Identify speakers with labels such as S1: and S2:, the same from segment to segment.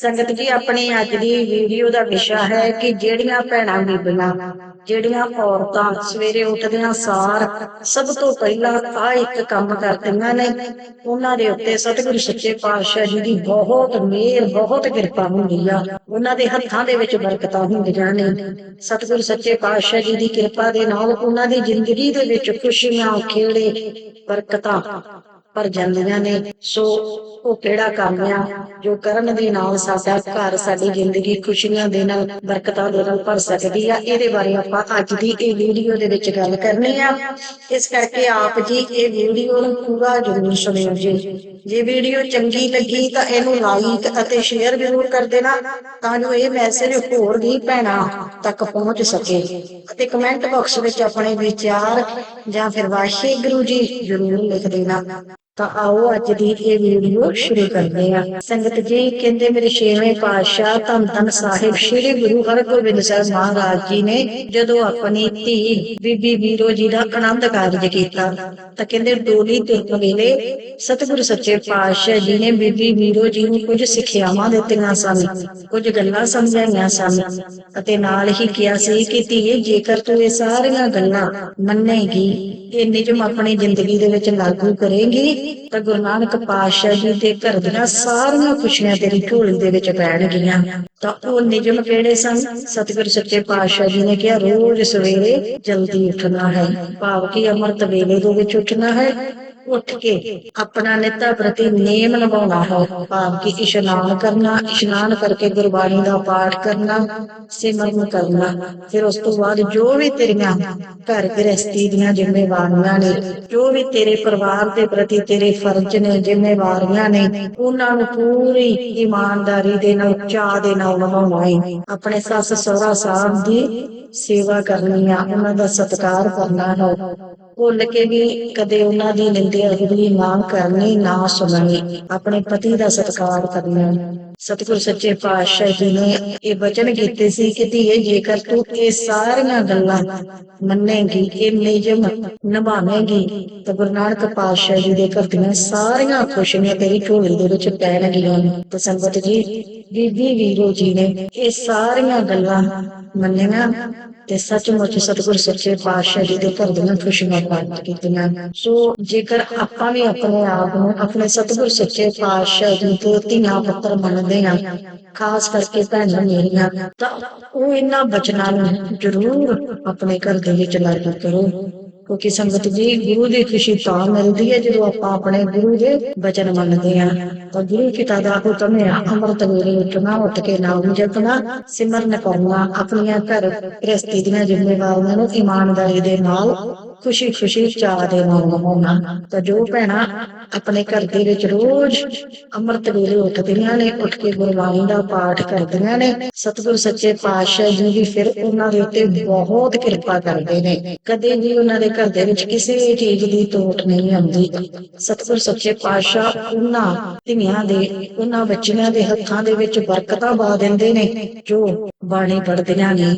S1: ਸੰਗਤ ਜੀ, ਆਪਣੀ ਅੱਜ ਦੀ ਵੀਡੀਓ ਦਾ ਵਿਸ਼ਾ ਹੈ ਕਿ ਜਿਹੜੀਆਂ ਭੈਣਾਂ ਬੀਬੀਆਂ, ਜਿਹੜੀਆਂ ਔਰਤਾਂ ਸਵੇਰੇ ਉੱਠਦਿਆਂ ਸਾਰ, ਸਭ ਤੋਂ ਪਹਿਲਾਂ ਆ ਇੱਕ ਕੰਮ ਕਰਦੀਆਂ ਨੇ। ਉਹਨਾਂ ਦੇ ਉੱਤੇ ਸਤਿਗੁਰੂ ਸੱਚੇ ਪਾਤਸ਼ਾਹ ਜੀ ਦੀ ਬਹੁਤ ਮਿਹਰ, ਬਹੁਤ ਕਿਰਪਾ ਹੁੰਦੀ ਆ। ਉਹਨਾਂ ਦੇ ਹੱਥਾਂ ਦੇ ਵਿੱਚ ਬਰਕਤਾਂ ਹੁੰਦੀਆਂ ਨੇ। ਸਤਿਗੁਰੂ ਸੱਚੇ ਪਾਤਸ਼ਾਹ ਜੀ ਦੀ ਕਿਰਪਾ ਦੇ ਨਾਲ ਉਹਨਾਂ ਦੀ ਜ਼ਿੰਦਗੀ ਦੇ ਵਿੱਚ ਖੁਸ਼ੀਆਂ, ਖੇੜੇ, ਬਰਕਤਾਂ ਭਰ ਜਾਂਦੀਆਂ ਨੇ। ਸੋ ਉਹ ਕਿਹੜਾ ਕੰਮ ਆ? ਜੋ ਕਰਨ ਦੇ ਨਾਲ ਸਾਡਾ ਘਰ, ਸਾਡੀ ਜ਼ਿੰਦਗੀ ਖੁਸ਼ੀਆਂ ਦੇ ਨਾਲ, ਬਰਕਤਾਂ ਦੇ ਨਾਲ ਭਰ ਸਕਦੀ ਆ। ਇਹਦੇ ਬਾਰੇ ਆਪਾਂ ਅੱਜ ਦੀ ਇਹ ਵੀਡੀਓ ਦੇ ਵਿੱਚ ਗੱਲ ਕਰਨੀ ਆ। ਇਸ ਕਰਕੇ ਆਪ ਜੀ ਇਹ ਵੀਡੀਓ ਨੂੰ ਪੂਰਾ ਜ਼ਰੂਰ ਸੁਣਿਓ ਜੀ। ਜੇ ਵੀਡੀਓ ਚੰਗੀ ਲੱਗੀ ਤਾਂ ਇਹਨੂੰ ਲਾਈਕ ਅਤੇ ਸ਼ੇਅਰ ਜ਼ਰੂਰ ਕਰ ਦੇਣਾ, ਤਾਂ ਜੋ ਇਹ ਮੈਸੇਜ ਹੋਰ ਵੀ ਭੈਣਾਂ ਤੱਕ ਪਹੁੰਚ ਸਕੇ। ਅਤੇ ਕਮੈਂਟ ਬਾਕਸ ਵਿੱਚ ਆਪਣੇ ਵਿਚਾਰ ਜਾਂ ਫਿਰ ਵਾਹਿਗੁਰੂ ਜੀ ਜ਼ਰੂਰ ਲਿਖ ਦੇਣਾ। ਤਾਂ ਆਓ ਅੱਜ ਦੀ ਇਹ ਵੀਡੀਓ ਸ਼ੁਰੂ ਕਰਦੇ ਹਾਂ। ਸੰਗਤ ਜੀ, ਕਹਿੰਦੇ ਮੇਰੇ ਛੇਵੇਂ ਪਾਤਸ਼ਾਹ ਧੰਨ ਧੰਨ ਸਾਹਿਬ ਸ੍ਰੀ ਗੁਰੂ ਹਰਗੋਬਿੰਦ ਸਾਹਿਬ ਮਹਾਰਾਜ ਜੀ ਨੇ ਜਦੋਂ ਆਪਣੀ ਧੀ ਬੀਬੀ ਵੀਰੋ ਜੀ ਦਾ ਆਨੰਦ ਕਾਰਜ ਕੀਤਾ, ਤਾਂ ਕਹਿੰਦੇ ਡੋਲੀ ਤੁਰਨ ਵੇਲੇ ਸਤਿਗੁਰੂ ਸੱਚੇ ਪਾਤਸ਼ਾਹ ਜੀ ਨੇ ਬੀਬੀ ਵੀਰੋ ਜੀ ਨੂੰ ਕੁਝ ਸਿੱਖਿਆਵਾਂ ਦਿੱਤੀਆਂ ਸਨ, ਕੁਝ ਗੱਲਾਂ ਸਮਝਾਈਆਂ ਸਨ ਅਤੇ ਨਾਲ ਹੀ ਕਿਹਾ ਸੀ ਕਿ ਧੀਏ, ਜੇਕਰ ਤੂੰ ਇਹ ਸਾਰੀਆਂ ਗੱਲਾਂ ਮੰਨੇਗੀ ਇਹ ਨਿਯਮ ਆਪਣੀ ਜ਼ਿੰਦਗੀ ਦੇ ਵਿੱਚ ਲਾਗੂ ਕਰੇਗੀ ਤਾਂ ਗੁਰੂ ਨਾਨਕ ਪਾਤਸ਼ਾਹ ਜੀ ਦੇ ਘਰ ਦੀਆਂ ਸਾਰੀਆਂ ਖੁਸ਼ੀਆਂ ਤੇਰੀ ਝੋਲੀ ਦੇ ਵਿੱਚ ਪੈਣਗੀਆਂ ਤਾਂ ਉਹ ਨਿਯਮ ਕਿਹੜੇ ਸਨ? ਸਤਿਗੁਰ ਸੱਚੇ ਪਾਤਸ਼ਾਹ ਜੀ ਨੇ ਕਿਹਾ, ਰੋਜ਼ ਸਵੇਰੇ ਜਲਦੀ ਉੱਠਣਾ ਹੈ। ਭਾਵ ਕਿ ਅੰਮ੍ਰਿਤ ਵੇਲੇ ਦੇ ਵਿੱਚ ਉੱਠਣਾ ਹੈ। ਉੱਠ ਕੇ ਆਪਣਾ ਨਿੱਤਾ ਪ੍ਰਤੀ ਨੇਮ ਨਿਭਾਉਣਾ ਹੈ। ਭਾਵ ਕਿ ਇਸ਼ਨਾਨ ਕਰਨਾ, ਇਸ਼ਨਾਨ ਕਰਕੇ ਗੁਰਬਾਣੀ ਦਾ ਪਾਠ ਕਰਨਾ, ਸਿਮਰਨ ਕਰਨਾ। ਫਿਰ ਉਸ ਤੋਂ ਬਾਅਦ ਜੋ ਵੀ ਤੇਰੀਆਂ ਘਰ ਗ੍ਰਸਤੀ ਦੀਆਂ ਜ਼ਿੰਮੇਵਾਰੀਆਂ ਨੇ, ਜੋ ਵੀ ਤੇਰੇ ਪਰਿਵਾਰ ਦੇ ਪ੍ਰਤੀ ਤੇਰੇ ਫਰਜ਼ ਨੇ, ਜ਼ਿੰਮੇਵਾਰੀਆਂ ਨੇ, ਉਹਨਾਂ ਨੂੰ ਪੂਰੀ ਇਮਾਨਦਾਰੀ ਦੇ ਨਾਲ ਚਾਹ ਦੇ ਨਾਲ ਨਿਭਾਉਣਾ ਹੈ। ਆਪਣੇ ਸੱਸ ਸਹੁਰਾ ਸਾਹਿਬ ਦੀ ਸੇਵਾ ਕਰਨੀ ਆ, ਉਹਨਾਂ ਦਾ ਸਤਿਕਾਰ ਕਰਨਾ ਹੈ। ਭੁੱਲ ਕੇ ਵੀ ਕਦੇ ਉਹਨਾਂ ਦੀ ਨਿੰਦਿਆ ਅਗਲੀ ਨਾ ਕਰਨੀ, ਨਾ ਸੁਣਨੀ, ਆਪਣੇ ਪਤੀ ਦਾ ਸਤਿਕਾਰ ਕਰਨਾ। ਸਤਿਗੁਰ ਸੱਚੇ ਪਾਤਸ਼ਾਹ ਜੀ ਨੇ ਇਹ ਬਚਨ ਕੀਤੇ ਸੀ ਕਿ ਧੀਏ, ਜੇਕਰ ਤੂੰ ਇਹ ਸਾਰੀਆਂ ਗੱਲਾਂ ਮੰਨੇਗੀ, ਇਹ ਨਿਯਮ ਨਿਭਾਵੇਂਗੀ, ਤਾਂ ਗੁਰੂ ਨਾਨਕ ਪਾਤਸ਼ਾਹ ਜੀ ਦੇ ਘਰ ਦੀਆਂ ਸਾਰੀਆਂ ਖੁਸ਼ੀਆਂ ਤੇਰੀ ਝੋਲੀ ਦੇ ਵਿੱਚ ਪੈਣਗੀਆਂ। ਤੇ ਸੰਗਤ ਜੀ ਬੀਬੀ ਵੀਰੋ ਜੀ ਨੇ ਇਹ ਸਾਰੀਆਂ ਗੱਲਾਂ ਮੰਨੀਆਂ ਤੇ ਸੱਚਮੁੱਚ ਸਤਿਗੁਰ ਸੱਚੇ ਪਾਤਸ਼ਾਹ ਜੀ ਦੇ ਘਰ ਦੀਆਂ ਖੁਸ਼ੀਆਂ ਪ੍ਰਾਪਤ ਕੀਤੀਆਂ। ਸੋ ਜੇਕਰ ਆਪਾਂ ਵੀ ਆਪਣੇ ਆਪ ਨੂੰ ਆਪਣੇ ਸਤਿਗੁਰ ਸੱਚੇ ਪਾਤਸ਼ਾਹ ਜੀ ਦੇ ਧੀਆਂ ਪੁੱਤਰ ਮੰਨਦੇ ਹਾਂ, ਖਾਸ ਕਰਕੇ ਭੈਣਾਂ ਮੇਰੀਆਂ, ਤਾਂ ਉਹ ਇਹਨਾਂ ਬਚਨਾਂ ਨੂੰ ਜ਼ਰੂਰ ਆਪਣੇ ਘਰ ਦੇ ਵਿੱਚ ਲਾਗੂ ਕਰੋ। ਕਿਉਂਕਿ ਸੰਗਤ ਜੀ, ਗੁਰੂ ਦੀ ਖੁਸ਼ੀ ਤਾਂ ਮਿਲਦੀ ਹੈ ਜਦੋਂ ਆਪਾਂ ਆਪਣੇ ਗੁਰੂ ਦੇ ਬਚਨ ਮੰਨਦੇ ਹਾਂ। ਤਾਂ ਗੁਰੂ ਪਿਤਾ ਦਾ ਹੁਕਮ ਹੈ ਅੰਮ੍ਰਿਤ ਵੇਲੇ ਉੱਠਣਾ, ਉੱਠ ਕੇ ਨਾਮ ਜਪਣਾ, ਸਿਮਰਨ ਕਰਨਾ ਆਪਣੀਆਂ ਘਰ ਗ੍ਰਸਤੀ ਦੀਆਂ ਜ਼ਿੰਮੇਵਾਰੀਆਂ ਨੂੰ ਇਮਾਨਦਾਰੀ ਦੇ ਨਾਲ ਖੁਸ਼ੀ ਖੁਸ਼ੀ ਚਾਹ ਦੇ ਨਾਲ ਨਿਭਾਉਣਾ ਤਾਂ ਜੋ ਭੈਣਾਂ ਆਪਣੇ ਘਰ ਦੇ ਵਿੱਚ ਰੋਜ਼ ਅੰਮ੍ਰਿਤ ਵੇਲੇ ਉੱਠਦੀਆਂ ਨੇ, ਉੱਠ ਕੇ ਗੁਰਬਾਣੀ ਦਾ ਪਾਠ ਕਰਦੀਆਂ ਨੇ, ਸਤਿਗੁਰ ਸੱਚੇ ਪਾਤਸ਼ਾਹ ਜੀ ਵੀ ਫਿਰ ਉਹਨਾਂ ਦੇ ਉੱਤੇ ਬਹੁਤ ਕਿਰਪਾ ਕਰਦੇ ਨੇ। ਕਦੇ ਵੀ ਉਹਨਾਂ ਦੇ ਘਰ ਦੇ ਵਿੱਚ ਕਿਸੇ ਚੀਜ਼ ਦੀ ਤੋਟ ਨਹੀਂ ਆਉਂਦੀ। ਸਤਿਗੁਰ ਸੱਚੇ ਪਾਤਸ਼ਾਹ ਉਹਨਾਂ ਧੀਆਂ ਦੇ, ਉਹਨਾਂ ਬੱਚਿਆਂ ਦੇ ਹੱਥਾਂ ਦੇ ਵਿੱਚ ਬਰਕਤਾਂ ਪਾ ਦਿੰਦੇ ਨੇ, ਜੋ ਬਾਣੀ ਪੜ੍ਹਦੀਆਂ ਨੇ,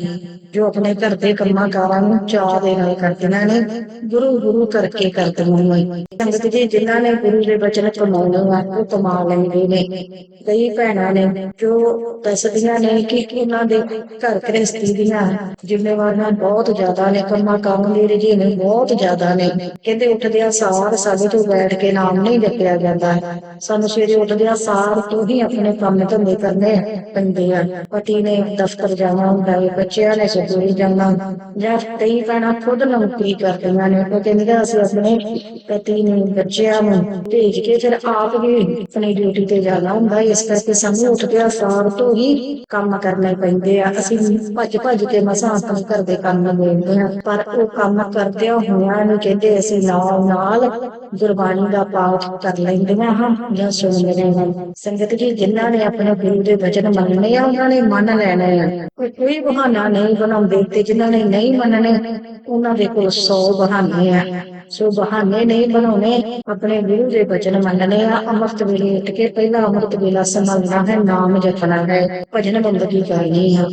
S1: ਜੋ ਆਪਣੇ ਘਰ ਦੇ ਕੰਮਾਂ ਕਾਰਾਂ ਨੂੰ ਚਾਅ ਦੇ ਨਾਲ ਕਰਦੀਆਂ ਨੇ ਗੁਰੂ ਗੁਰੂ ਕਰਕੇ ਕਰਦੀਆਂ ਨੇ ਸੰਗਤ ਜੀ, ਜਿਨ੍ਹਾਂ ਨੇ ਗੁਰੂ ਦੇ ਬਚਨ ਕਮਾਉਣੇ ਆ, ਉਹ ਕਮਾ ਲੈਂਦੇ ਨੇ। ਕਈ ਭੈਣਾਂ ਨੇ ਜੋ ਦੱਸਦੀਆਂ ਨੇ ਕਿ ਉਹਨਾਂ ਦੇ ਘਰ ਗ੍ਰਸਤੀ ਦੀਆਂ ਜ਼ਿੰਮੇਵਾਰੀਆਂ ਬਹੁਤ ਜ਼ਿਆਦਾ ਨੇ, ਕੰਮਾਂ ਕੰਮ ਦੇ ਰੁਝੇਵੇਂ ਬਹੁਤ ਜ਼ਿਆਦਾ ਨੇ। ਕਹਿੰਦੇ ਉੱਠਦਿਆਂ ਸਾਰ ਸਾਡੇ ਤੋਂ ਬੈਠ ਕੇ ਨਾਮ ਨਹੀਂ ਜਪਿਆ ਜਾਂਦਾ। ਸਾਨੂੰ ਸਵੇਰੇ ਉੱਠਦਿਆਂ ਸਾਰ ਤੋਂ ਹੀ ਆਪਣੇ ਕੰਮ ਧੰਦੇ ਕਰਨੇ ਪੈਂਦੇ ਆ। ਪਤੀ ਨੇ ਦਫ਼ਤਰ ਜਾਣਾ ਹੁੰਦਾ ਹੈ ਬੱਚਿਆਂ ਨੇ ਸਕੂਲ ਜਾਣਾ। ਜਾਂ ਕਈ ਭੈਣਾਂ ਖੁਦ ਨੌਕਰੀ ਕਰਦੀਆਂ ਨੇ, ਉਹ ਕਹਿੰਦੀਆਂ ਅਸੀਂ ਆਪਣੇ ਪਤੀ ਨੂੰ, ਬੱਚਿਆਂ ਨੂੰ ਭੇਜ ਕੇ ਫਿਰ ਆਪ ਵੀ ਆਪਣੀ ਡਿਊਟੀ ਤੇ ਜਾਣਾ ਹੁੰਦਾ। ਇਸ ਕਰਕੇ ਸਾਨੂੰ ਉੱਠਦਿਆਂ ਸਾਰ ਤੋਂ ਹੀ ਕੰਮ ਕਰਨੇ ਪੈਂਦੇ ਆ। ਅਸੀਂ ਭੱਜ ਭੱਜ ਕੇ ਮਸਾਂ ਆਪਣੇ ਘਰ ਦੇ ਕੰਮ ਨਿਬੇੜਦੇ ਆ ਪਰ ਉਹ ਕੰਮ ਕਰਦਿਆਂ ਹੋਇਆਂ ਨੂੰ ਕਹਿੰਦੇ, ਅਸੀਂ ਨਾਲ ਨਾਲ ਗੁਰਬਾਣੀ ਦਾ ਪਾਠ ਕਰ ਲੈਂਦੀਆਂ ਹਾਂ ਜਾਂ ਸੁਣ ਲੈਂਦੇ ਹਾਂ। ਸੰਗਤ ਜੀ, ਜਿਨ੍ਹਾਂ ਨੇ ਆਪਣੇ ਗੁਰੂ ਦੇ ਵਚਨ ਮੰਨਣੇ ਆ, ਉਹਨਾਂ ਨੇ ਮੰਨ ਲੈਣੇ ਆ। ਕੋਈ ਕੋਈ ਬਹਾਨਾ ਨਹੀਂ ਬਣਾਉਂਦੇ ਤੇ ਜਿਨ੍ਹਾਂ ਨੇ ਨਹੀਂ ਮੰਨਣੇ, ਉਹਨਾਂ ਦੇ ਕੋਲ 100 ਬਹਾਨੇ ਆ ਸੋ ਬਹਾਨੇ ਨਹੀਂ ਬਣਾਉਣੇ, ਆਪਣੇ ਗੁਰੂ ਦੇ ਬਚਨ ਮੰਨਣੇ ਆ। ਅੰਮ੍ਰਿਤ ਵੇਲੇ ਉੱਠ ਕੇ ਪਹਿਲਾ ਅੰਮ੍ਰਿਤ ਵੇਲਾ ਸੰਭਲਣਾ ਹੈ, ਨਾਮ ਜਪਣਾ ਹੈ, ਭਜਨ ਬੰਦਗੀ ਕਰਨੀ ਆ।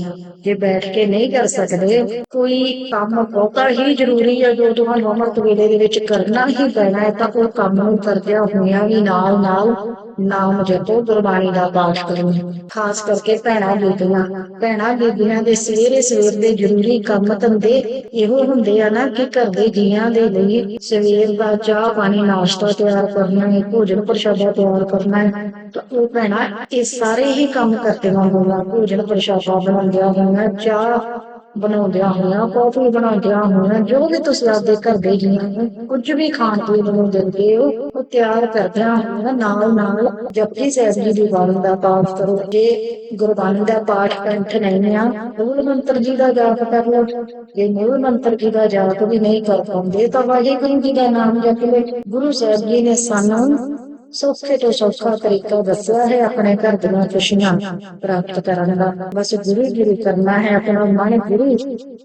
S1: ਜੇ ਬੈਠ ਕੇ ਨਹੀਂ ਕਰ ਸਕਦੇ, ਕੋਈ ਕੰਮ ਬਹੁਤਾ ਹੀ ਜ਼ਰੂਰੀ ਹੈ ਜੋ ਤੁਹਾਨੂੰ ਅੰਮ੍ਰਿਤ ਵੇਲੇ ਦੇ ਵਿੱਚ ਕਰਨਾ ਹੀ ਪੈਣਾ ਹੈ, ਤਾਂ ਉਹ ਕੰਮ ਨੂੰ ਕਰਦਿਆਂ ਹੋਇਆਂ ਵੀ ਨਾਲ ਨਾਲ ਨਾਮ ਜਪੋ, ਗੁਰਬਾਣੀ ਦਾ ਪਾਠ ਕਰੋ। ਖਾਸ ਕਰਕੇ ਭੈਣਾਂ ਬੀਬੀਆਂ ਭੈਣਾਂ ਬੀਬੀਆਂ ਦੇ ਸਵੇਰੇ ਸਵੇਰ ਦੇ ਜ਼ਰੂਰੀ ਕੰਮ ਧੰਦੇ ਇਹੋ ਹੁੰਦੇ ਆ ਨਾ ਕਿ ਘਰ ਦੇ ਜੀਆਂ ਦੇ ਲਈ ਸਵੇਰ ਦਾ ਚਾਹ ਪਾਣੀ ਨਾਸ਼ਤਾ ਤਿਆਰ ਕਰਨਾ ਹੈ, ਭੋਜਨ ਪ੍ਰਸ਼ਾਦਾ ਤਿਆਰ ਕਰਨਾ ਹੈ, ਤਾਂ ਉਹ ਭੈਣਾਂ ਇਹ ਸਾਰੇ ਹੀ ਕੰਮ ਕਰਦੀਆਂ ਹੋਈਆਂ ਭੋਜਨ ਪ੍ਰਸ਼ਾਦਾ ਬਣਾਉਂਦਿਆਂ ਹੋਣਾ ਚਾਹ ਬਣਾਉਂਦਿਆਂ ਹੋਈਆਂ ਕੌਫੀ ਬਣਾਉਂਦਿਆਂ ਹੋਈਆਂ ਜੋ ਵੀ ਤੁਸੀਂ ਆਪਦੇ ਘਰ ਦੇ ਜੀਆਂ ਕੁਝ ਵੀ ਖਾਣ ਪੀਣ ਨੂੰ ਦਿੰਦੇ ਹੋ, ਉਹ ਤਿਆਰ ਕਰਦਿਆਂ ਹੋਈਆਂ ਨਾਲ ਨਾਲ ਜਪਜੀ ਸਾਹਿਬ ਜੀ ਦੀ ਬਾਣੀ ਦਾ ਪਾਠ ਕਰੋ। ਜੇ ਗੁਰਬਾਣੀ ਦਾ ਪਾਠ ਕੰਠ ਨਹੀਂ ਆ, ਮੂਲ ਮੰਤਰ ਜੀ ਦਾ ਜਾਪ ਕਰ ਲਓ। ਜੇ ਮੂਲ ਮੰਤਰ ਜੀ ਦਾ ਜਾਪ ਵੀ ਨਹੀਂ ਕਰ ਪਾਉਂਦੇ, ਤਾਂ ਵਾਹਿਗੁਰੂ ਜੀ ਦਾ ਨਾਮ ਜਪ ਲਓ। ਗੁਰੂ ਸਾਹਿਬ ਜੀ ਨੇ ਸਾਨੂੰ ਸੌਖੇ ਤੋਂ ਸੌਖਾ ਤਰੀਕਾ ਦੱਸਿਆ ਹੈ ਆਪਣੇ ਘਰ ਦੀਆਂ ਖੁਸ਼ੀਆਂ ਪ੍ਰਾਪਤ ਕਰਨ ਦਾ। ਬਸ ਗੁਰੂ ਗੁਰੂ ਕਰਨਾ ਹੈ ਆਪਣਾ ਮਨ ਗੁਰੂ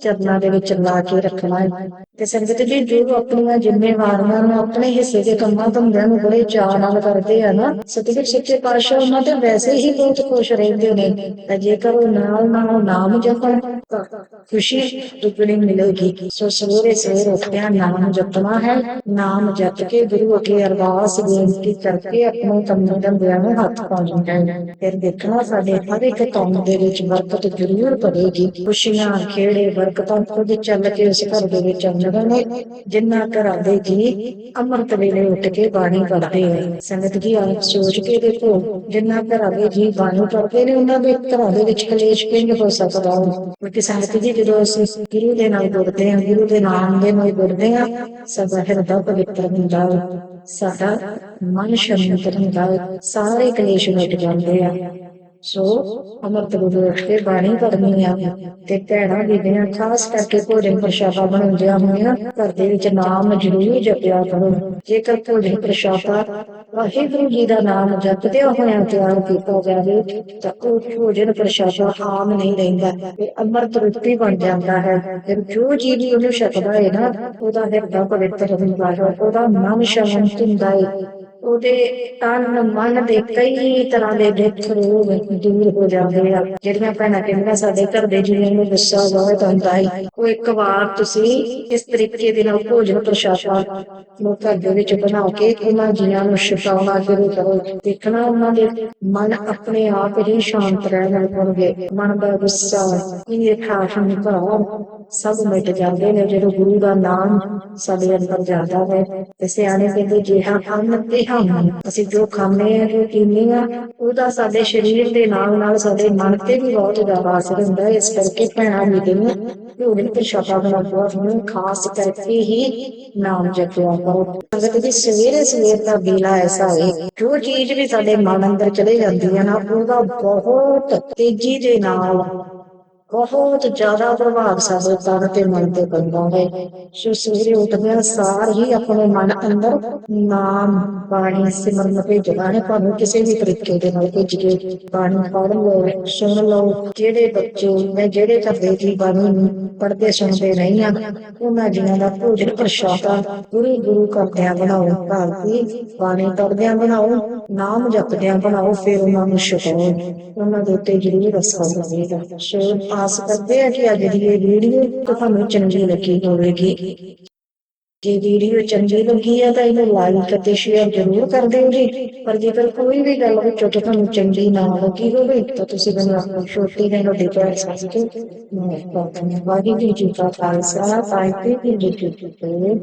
S1: ਚਰਨਾਂ ਦੇ ਵਿੱਚ ਲਾ ਕੇ ਰੱਖਣਾ ਹੈ। ਤੇ ਸੰਗਤ ਜੀ, ਜੋ ਆਪਣੀਆਂ ਜ਼ਿੰਮੇਵਾਰੀਆਂ ਨੂੰ ਆਪਣੇ ਹਿੱਸੇ ਦੇ ਕੰਮਾਂ ਧੰਦਿਆਂ ਨੂੰ ਬੜੇ ਚਾਅ ਨਾਲ ਕਰਦੇ ਆ ਨਾ, ਸਤਿਗੁਰ ਸੱਚੇ ਪਾਤਸ਼ਾਹ ਉਹਨਾਂ ਤੇ ਵੈਸੇ ਹੀ ਬਹੁਤ ਖੁਸ਼ ਰਹਿੰਦੇ ਨੇ। ਤੇ ਜੇਕਰ ਉਹ ਨਾਲ ਨਾਲ ਨਾਮ ਜਪਣ, ਤਾਂ ਖੁਸ਼ੀ ਦੁੱਗਣੀ ਮਿਲੇਗੀ। ਸੋ ਸਵੇਰੇ ਸਵੇਰੇ ਉੱਠਿਆ ਨਾਮ ਜਪਣਾ ਹੈ। ਨਾਮ ਜਪ ਕੇ ਗੁਰੂ ਅੱਗੇ ਅਰਦਾਸ ਬੇਨਤੀ ਕਰਕੇ ਆਪਣੇ ਕੰਮਾਂ ਧੰਦਿਆਂ ਨੂੰ ਹੱਥ ਪਾਉਣਾ ਹੈ। ਫਿਰ ਦੇਖਣਾ ਸਾਡੇ ਹਰ ਇੱਕ ਕੰਮ ਦੇ ਵਿੱਚ ਬਰਕਤ ਜ਼ਰੂਰ ਪਵੇਗੀ। ਖੁਸ਼ੀਆਂ, ਖੇੜੇ, ਬਰਕਤਾਂ ਖੁਦ ਚੱਲ ਕੇ ਉਸ ਘਰ ਦੇ ਵਿੱਚ ਆਉਂਦੀਆਂ ਨੇ, ਜਿੰਨਾ ਘਰਾਂ ਦੇ ਜੀ ਅੰਮ੍ਰਿਤ ਵੇਲੇ ਉੱਠ ਕੇ ਬਾਣੀ ਪੜ੍ਹਦੇ ਆ। ਸੰਗਤ ਜੀ, ਆਪ ਸੋਚ ਕੇ ਦੇਖੋ, ਜਿੰਨਾ ਘਰਾਂ ਦੇ ਜੀ ਬਾਣੀ ਪੜ੍ਹਦੇ ਨੇ, ਉਹਨਾਂ ਦੇ ਘਰਾਂ ਦੇ ਵਿੱਚ ਕਲੇਸ਼ ਕਿੰਜ ਹੋ ਸਕਦਾ ਹੈ ਕਿਉਂਕਿ ਸੰਗਤ ਜੀ, ਜਦੋਂ ਅਸੀਂ ਗੁਰੂ ਦੇ ਨਾਲ ਜੁੜਦੇ ਹਾਂ, ਗੁਰੂ ਦੇ ਨਾਮ ਦੇ ਨਾਲ ਜੁੜਦੇ ਹਾਂ ਸਾਡਾ ਹਿਰਦਾ ਪਵਿੱਤਰ ਹੁੰਦਾ ਸਾਡਾ ਮਨ ਸ਼ਾਂਤ ਹੁੰਦਾ ਹੈ ਸਾਰੇ ਕਲੇਸ਼ ਮਿਟ ਜਾਂਦੇ ਆ। ਸੋ ਅਮਰਤ ਗੁਰੂ ਉੱਠ ਬਾਣੀ ਪੜ੍ਹਨੀ ਆ ਤੇ ਭੈਣਾਂ ਬੀਬੀਆਂ ਖਾਸ ਕਰਕੇ ਭੋਜਨ ਪ੍ਰਸ਼ਾਦਾ ਬਣਾਉਂਦਿਆਂ ਹੋਈਆਂ ਘਰ ਦੇ ਵਿੱਚ ਨਾਮ ਜ਼ਰੂਰ ਜਪਿਆ ਕਰੋ। ਜੇਕਰ ਭੋਜਨ ਪ੍ਰਸ਼ਾਦਾ ਵਾਹਿਗੁਰੂ ਜੀ ਦਾ ਨਾਮ ਜਪਦਿਆਂ ਹੋਇਆਂ ਤਿਆਰ ਕੀਤਾ ਜਾਵੇ, ਤਾਂ ਉਹ ਭੋਜਨ ਪ੍ਰਸ਼ਾਦਾ ਆਮ ਨਹੀਂ ਰਹਿੰਦਾ ਤੇ ਅੰਮ੍ਰਿਤ ਰੁੱਤੀ ਬਣ ਜਾਂਦਾ ਹੈ। ਫਿਰ ਜੋ ਜੀ ਚੀਜ਼ ਉਹਨੂੰ ਛਕਦਾ ਹੈ ਨਾ, ਉਹਦਾ ਹਿਰਦਾ ਪਵਿੱਤਰ ਹੁੰਦਾ ਹੈ, ਉਹਦਾ ਮਨ ਸ਼ਾਂਤ ਹੁੰਦਾ ਹੈ ਉਹਦੇ ਤਨ, ਮਨ ਦੇ ਕਈ ਤਰ੍ਹਾਂ ਦੇ ਦੁੱਖ ਰੋਗ ਦੂਰ ਹੋ ਜਾਂਦੇ ਆ। ਜਿਹੜੀਆਂ ਭੈਣਾਂ ਕਹਿੰਦੀਆਂ, ਸਾਡੇ ਘਰ ਦੇ ਜੀਵਨ ਨੂੰ ਗੁੱਸਾ ਬਹੁਤ ਆਉਂਦਾ ਹੈ। ਉਹ ਇੱਕ ਵਾਰ ਤੁਸੀਂ ਇਸ ਤਰੀਕੇ ਦੇ ਨਾਲ ਭੋਜਨ ਪ੍ਰਸ਼ਾਦਾ ਨੂੰ ਘਰ ਦੇ ਵਿੱਚ ਬਣਾ ਕੇ ਉਹਨਾਂ ਜੀਆਂ ਨੂੰ ਛਕਾਉਣਾ ਸ਼ੁਰੂ ਕਰੋ। ਦੇਖਣਾ ਉਹਨਾਂ ਦੇ ਮਨ ਆਪਣੇ ਆਪ ਹੀ ਸ਼ਾਂਤ ਰਹਿਣ ਲੱਗਣਗੇ ਮਨ ਦਾ ਗੁੱਸਾ, ਇਹ ਖਾਸ ਨਿਭਾਓ ਸਭ ਮਿਟ ਜਾਂਦੇ ਨੇ ਜਦੋਂ ਗੁਰੂ ਦਾ ਨਾਮ ਸਾਡੇ ਅੰਦਰ ਜਾਂਦਾ ਹੈ ਤੇ ਸਿਆਣੇ ਕਹਿੰਦੇ, ਜਿਹਾ ਅੰਨ ਤੇ ਹਮ ਅਸੀਂ ਜੋ ਖਾਂਦੇ ਆ ਜੋ ਪੀਂਦੇ ਆ ਉਹਦਾ ਸਾਡੇ ਸਰੀਰ ਦੇ ਨਾਲ ਨਾਲ ਸਾਡੇ ਮਨ ਤੇ ਵੀ ਬਹੁਤ ਜ਼ਿਆਦਾ ਅਸਰ ਹੁੰਦਾ ਹੈ। ਇਸ ਕਰਕੇ ਭੈਣਾਂ ਵੀ ਕਹਿੰਦੀਆਂ ਕਿ ਉਹਦੇ ਪ੍ਰਸ਼ਾਦਾ ਬਣਾਉਣਾ ਨੂੰ ਖਾਸ ਕਰਕੇ ਹੀ ਨਾਮ ਜਪਿਆ ਕਰੋ। ਸੰਗਤ ਦੀ ਸਵੇਰੇ ਸਵੇਰ ਦਾ ਵੇਲਾ ਐਸਾ ਹੈ, ਜੋ ਚੀਜ਼ ਵੀ ਸਾਡੇ ਮਨ ਅੰਦਰ ਚਲੇ ਜਾਂਦੀ ਹੈ ਨਾ, ਉਹਦਾ ਬਹੁਤ ਤੇਜ਼ੀ ਦੇ ਨਾਲ ਬਹੁਤ ਜ਼ਿਆਦਾ ਪ੍ਰਭਾਵ ਸਾਡੇ ਤਨ ਤੇ ਮਨ ਤੇ ਪੈਂਦਾ ਹੈ। ਸੋ ਸਵੇਰੇ ਉੱਠਦਿਆਂ ਸਾਰ ਹੀ ਆਪਣੇ ਮਨ ਅੰਦਰ ਨਾਮ, ਬਾਣੀ, ਸਿਮਰਨ ਭੇਜਣਾ ਹੈ ਤੁਹਾਨੂੰ ਕਿਸੇ ਵੀ ਤਰੀਕੇ ਦੇ ਨਾਲ ਭੇਜ ਕੇ ਬਾਣੀ ਪੜ੍ਹ ਲਓ, ਸੁਣ ਲਓ। ਜਿਹੜੇ ਬੱਚੇ ਨੇ ਜਿਹੜੇ ਕਰਦੇ ਜੀ ਬਾਣੀ ਨੂੰ ਪੜ੍ਹਦੇ ਸੁਣਦੇ ਨਹੀਂ ਆ ਉਹਨਾਂ ਜੀਆਂ ਦਾ ਭੋਜਨ ਪ੍ਰਸ਼ਾਦਾ ਗੁਰੂ ਗੁਰੂ ਕਰਦਿਆਂ ਬਣਾਓ ਭਾਰਤੀ ਬਾਣੀ ਪੜ੍ਹਦਿਆਂ ਬਣਾਓ, ਨਾਮ ਜਪਦਿਆਂ ਬਣਾਓ, ਫਿਰ ਉਹਨਾਂ ਨੂੰ ਛਕਾਓ। ਉਹਨਾਂ ਦੇ ਉੱਤੇ ਜ਼ਰੂਰ ਅਸਰ ਹੋਵੇਗਾ। ਸੋ ਆਸ ਕਰਦੇ ਆ ਕਿ ਅੱਜ ਦੀ ਇਹ ਵੀਡੀਓ ਤੁਹਾਨੂੰ ਚੰਗੀ ਲੱਗੀ ਹੋਵੇਗੀ। ਜੇ ਵੀਡੀਓ ਚੰਗੀ ਲੱਗੀ ਹੈ ਤਾਂ ਇਹਨੂੰ ਲਾਈਕ ਅਤੇ ਸ਼ੇਅਰ ਜ਼ਰੂਰ ਕਰ ਦਿਓ ਜੀ। ਪਰ ਜੇਕਰ ਕੋਈ ਵੀ ਗੱਲ ਵਿੱਚੋਂ ਤੁਹਾਨੂੰ ਚੰਗੀ ਨਾ ਲੱਗੀ ਹੋਵੇ, ਤਾਂ ਤੁਸੀਂ ਮੈਨੂੰ ਆਪਣੀ ਛੋਟੀ ਜਿਹੀ ਨੋਟੀਫਿਕੇਸ਼ਨ ਸਮਝ ਕੇ ਮੈਂ ਤੁਹਾਨੂੰ ਵਾਹਿਗੁਰੂ ਜੀ। ਕਾ ਖਾਲਸਾ, ਵਾਹਿਗੁਰੂ ਜੀ ਕੀ ਫਤਿਹ।